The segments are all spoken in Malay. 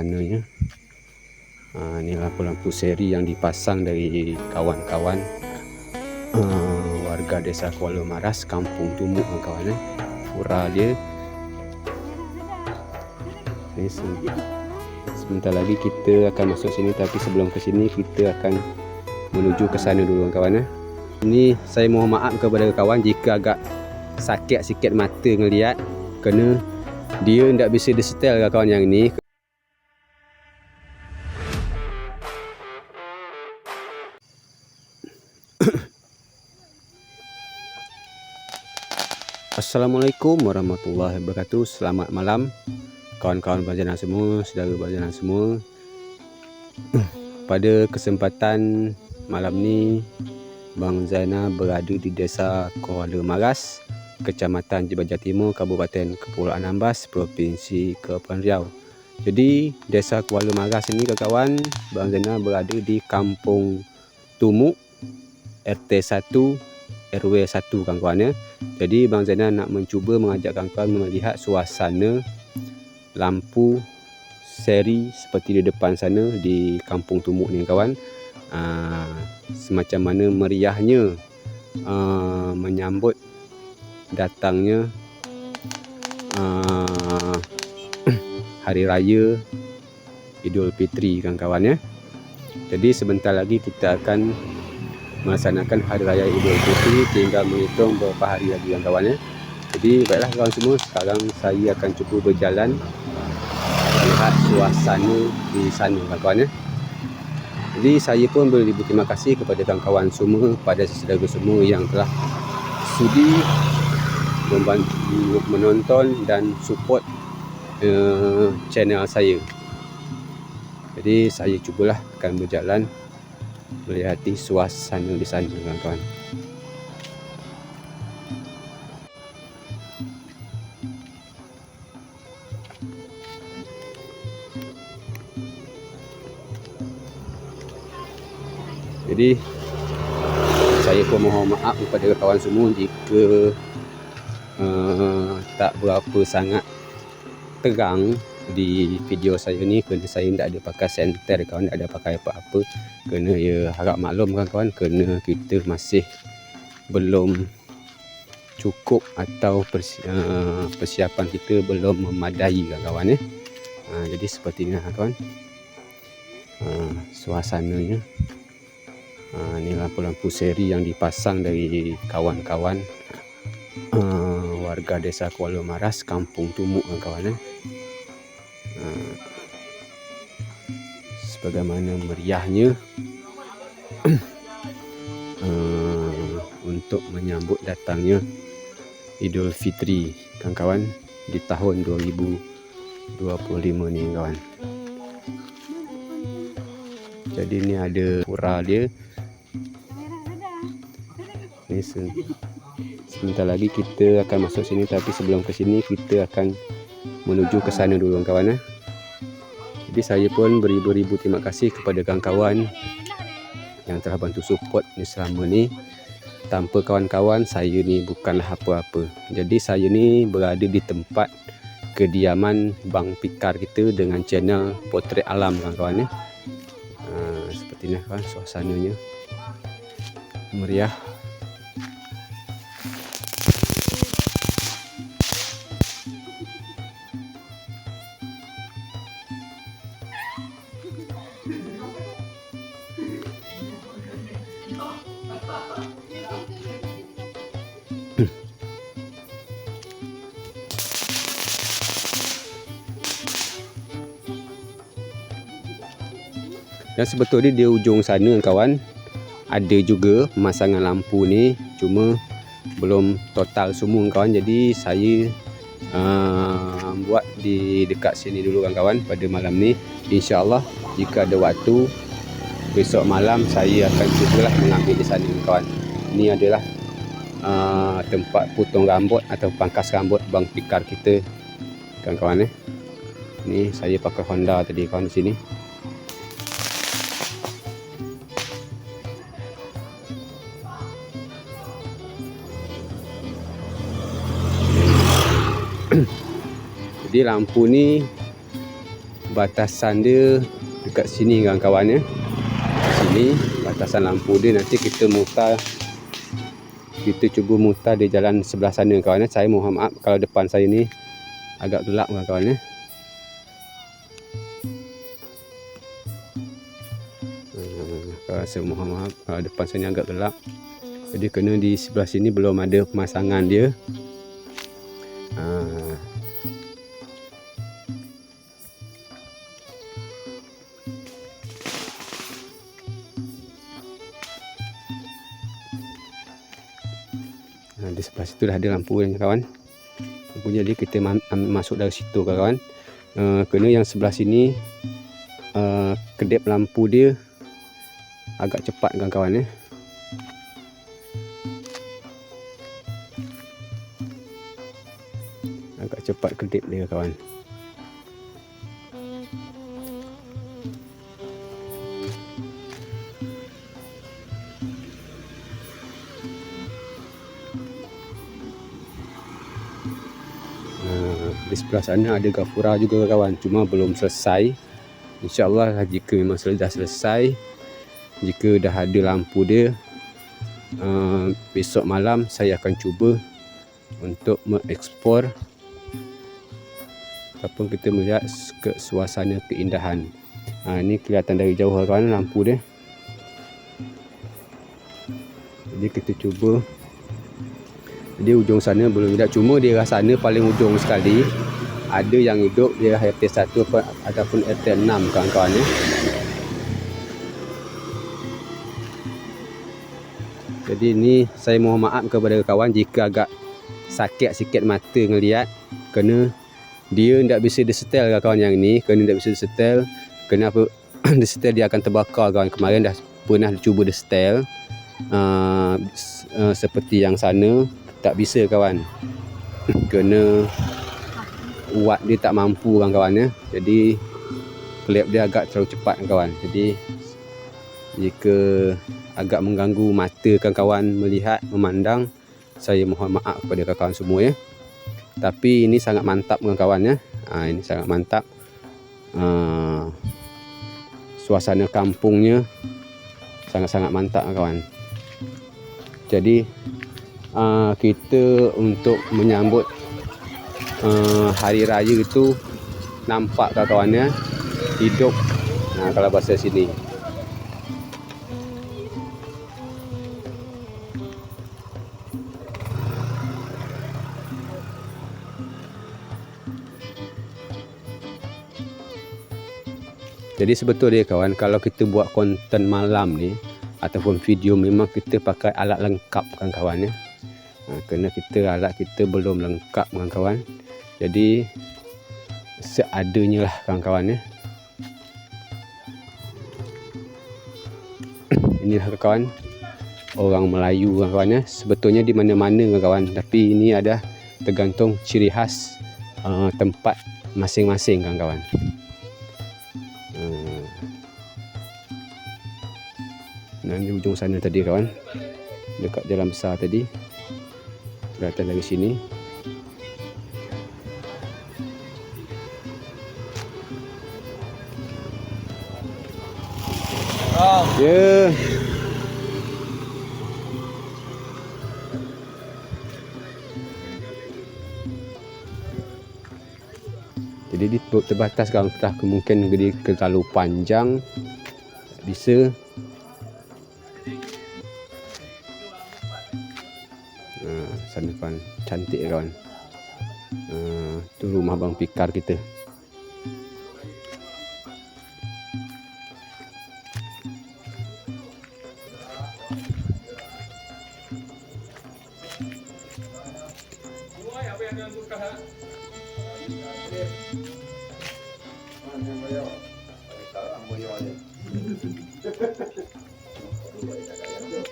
Ananya. Ha, ni lampu-lampu seri yang dipasang dari kawan-kawan uh, warga desa Kuala Maras, Kampung Tumuk kawan-kawan eh. Pura dia. Ni se- sebentar lagi kita akan masuk sini tapi sebelum ke sini kita akan menuju ke sana dulu kawan-kawan eh. Ini saya mohon maaf kepada kawan jika agak sakit sikit mata ngelihat kena dia tidak bisa disetel kawan yang ni Assalamualaikum warahmatullahi wabarakatuh. Selamat malam Kawan-kawan berjana semua Saudara berjana semua. Pada kesempatan malam ni Bang Zaina berada di desa Kuala Maras Kecamatan Jebaja Timur Kabupaten Kepulauan Ambas Provinsi Kepulauan Riau. Jadi desa Kuala Maras ini kawan-kawan Bang Zaina berada di Kampung Tumuk RT 1 RW 1 kawan-kawan ya. Jadi Bang Zainal nak mencuba mengajak kawan-kawan melihat suasana lampu seri seperti di depan sana di Kampung Tumuk ni kawan. Aa, semacam mana meriahnya aa, menyambut datangnya aa, hari raya Idul Fitri kawan-kawan ya. Jadi sebentar lagi kita akan melaksanakan hari raya Idul Fitri tinggal menghitung beberapa hari lagi kawan-kawan ya. Jadi baiklah kawan semua, sekarang saya akan cuba berjalan melihat suasana di sana kawan-kawan ya. Jadi saya pun beribu terima kasih kepada kawan-kawan semua, pada saudara semua yang telah sudi membantu menonton dan support uh, channel saya. Jadi saya cubalah akan berjalan melihati suasana di sana kawan-kawan. Jadi saya pun mohon maaf kepada kawan semua jika uh, tak berapa sangat terang di video saya ni kerana saya tidak ada pakai senter kawan tidak ada pakai apa-apa kena ya harap maklum kawan-kawan kerana kita masih belum cukup atau persi- uh, persiapan kita belum memadai kawan-kawan ya. Uh, jadi seperti ini kawan. Uh, suasananya. Uh, ini lampu-lampu seri yang dipasang dari kawan-kawan uh, warga desa Kuala Maras, Kampung Tumuk kawan-kawan ya. Sebagaimana meriahnya uh, untuk menyambut datangnya Idul Fitri kawan-kawan di tahun 2025 ni kawan. Jadi ni ada pura dia. Ni se- sebentar lagi kita akan masuk sini tapi sebelum ke sini kita akan menuju ke sana dulu kawan eh. Jadi saya pun beribu-ribu terima kasih kepada kawan-kawan yang telah bantu support ni selama ni. Tanpa kawan-kawan saya ni bukanlah apa-apa. Jadi saya ni berada di tempat kediaman Bang Pikar kita dengan channel Potret Alam kawan-kawan ya. Uh, seperti ni kawan suasananya. Meriah. Dan sebetulnya di ujung sana kawan. Ada juga pemasangan lampu ni cuma belum total semua kawan. Jadi saya uh, buat di dekat sini dulu kawan-kawan pada malam ni. Insyaallah jika ada waktu besok malam saya akan cubalah mengambil di sana kawan. Ini adalah uh, tempat potong rambut atau pangkas rambut bang pikar kita. Kawan-kawan eh. Ni saya pakai Honda tadi kawan di sini Jadi lampu ni batasan dia dekat sini kawan-kawan ya. Sini batasan lampu dia nanti kita mutar kita cuba mutar di jalan sebelah sana kawan ya. Saya mohon maaf kalau depan saya ni agak gelap kawan-kawan ya. Hmm, saya mohon maaf kalau depan saya ni agak gelap. Jadi kena di sebelah sini belum ada pemasangan dia. Ha, di sebelah situ dah ada lampu ni kawan. Lampu jadi kita masuk dari situ kawan. Uh, kena yang sebelah sini uh, kedip lampu dia agak cepat kawan-kawan ya. Agak cepat kedip dia kawan. Sebelah sana ada gafura juga kawan. Cuma belum selesai. Insyaallah jika memang sudah selesai jika dah ada lampu dia uh, besok malam saya akan cuba untuk mengekspor ataupun kita melihat ke suasana keindahan. Ha, ini kelihatan dari jauh kawan lampu dia. Jadi kita cuba. Dia ujung sana belum tidak cuma di arah sana paling ujung sekali ada yang hidup di RT 1 ataupun RT 6 kawan-kawan ya. Jadi ni saya mohon maaf kepada kawan jika agak sakit sikit mata ngelihat kena dia tidak bisa disetel kawan yang ni. Kena tidak bisa disetel. Kenapa disetel dia akan terbakar kawan. Kemarin dah pernah cuba disetel. Uh, uh, seperti yang sana. Tak bisa kawan. Kena watt dia tak mampu kawan-kawan ya. Jadi klip dia agak terlalu cepat kawan. Jadi jika agak mengganggu mata kawan-kawan melihat memandang saya mohon maaf kepada kawan-kawan semua ya. Tapi ini sangat mantap kawan-kawan ya. Ha, ini sangat mantap. Ha, suasana kampungnya sangat-sangat mantap kawan. Jadi uh, kita untuk menyambut uh, hari raya itu nampak kawan-kawannya hidup. Nah, kalau bahasa sini. Jadi sebetulnya kawan kalau kita buat konten malam ni ataupun video memang kita pakai alat lengkap kawan-kawan ya? Ha, kerana kita alat kita belum lengkap kawan-kawan jadi seadanya lah kawan-kawan ya. Inilah kawan orang Melayu kawan-kawan ya. Sebetulnya di mana-mana kawan tapi ini ada tergantung ciri khas uh, tempat masing-masing kawan-kawan. Hmm. Nah, di ujung sana tadi kawan. Dekat jalan besar tadi. Kelihatan dari sini yeah. jadi di terbatas kalau kita mungkin jadi terlalu panjang. Bisa. Sana depan. Cantik kawan. Uh, tu rumah bang pikar kita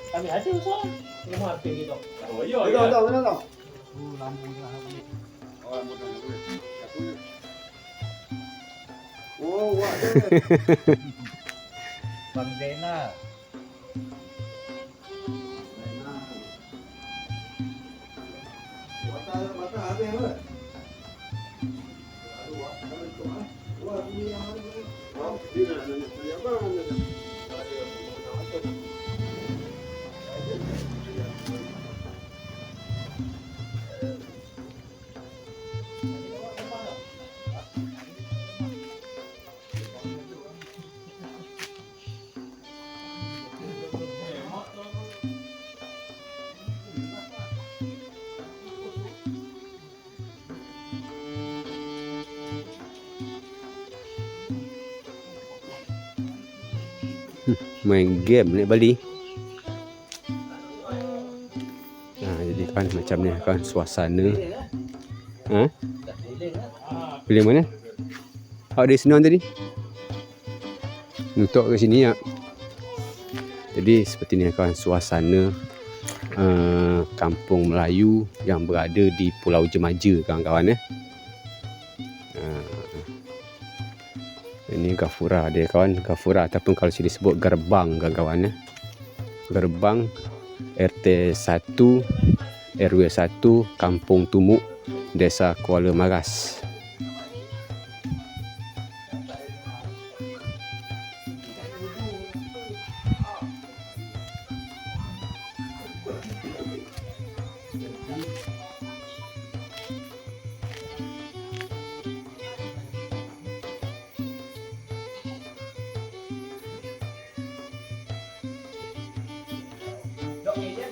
Kami ada usaha. Rumah apa gitu? Oh iya. Betul betul betul. Oh lampu ni lah lampu. Oh lampu ni lampu. Oh wah. Bang Zena. main game ni Bali. Ha, jadi kan macam ni kan suasana. Ha? Pilih mana? Awak dari senang tadi? Nutuk ke sini ya. Jadi seperti ni kawan suasana uh, kampung Melayu yang berada di Pulau Jemaja kawan-kawan ya. Ini gafura dia kawan gafura ataupun kalau sini sebut gerbang kawan-kawan ya. Gerbang RT 1 RW 1 Kampung Tumuk Desa Kuala Maras.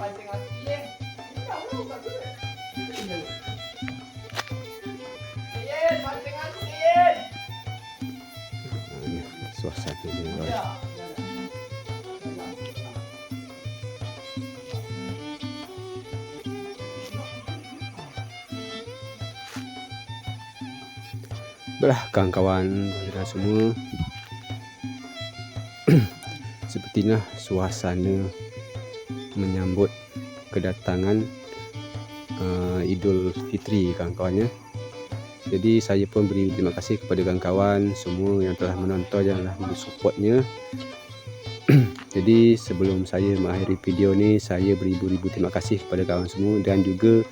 Hati ye. Tak. Ye, hati ye. Ni suasana dia kawan. Ya. Baiklah kawan-kawan dan semua Sepertinya suasana menyambut kedatangan uh, Idul Fitri kawan-kawan ya. Jadi saya pun beri terima kasih kepada kawan-kawan semua yang telah menonton dan telah support-nya. Jadi sebelum saya mengakhiri video ni saya beribu-ribu terima kasih kepada kawan semua dan juga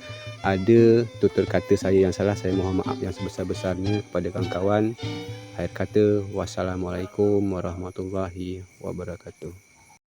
ada tutur kata saya yang salah saya mohon maaf yang sebesar-besarnya kepada kawan-kawan. Akhir kata wassalamualaikum warahmatullahi wabarakatuh.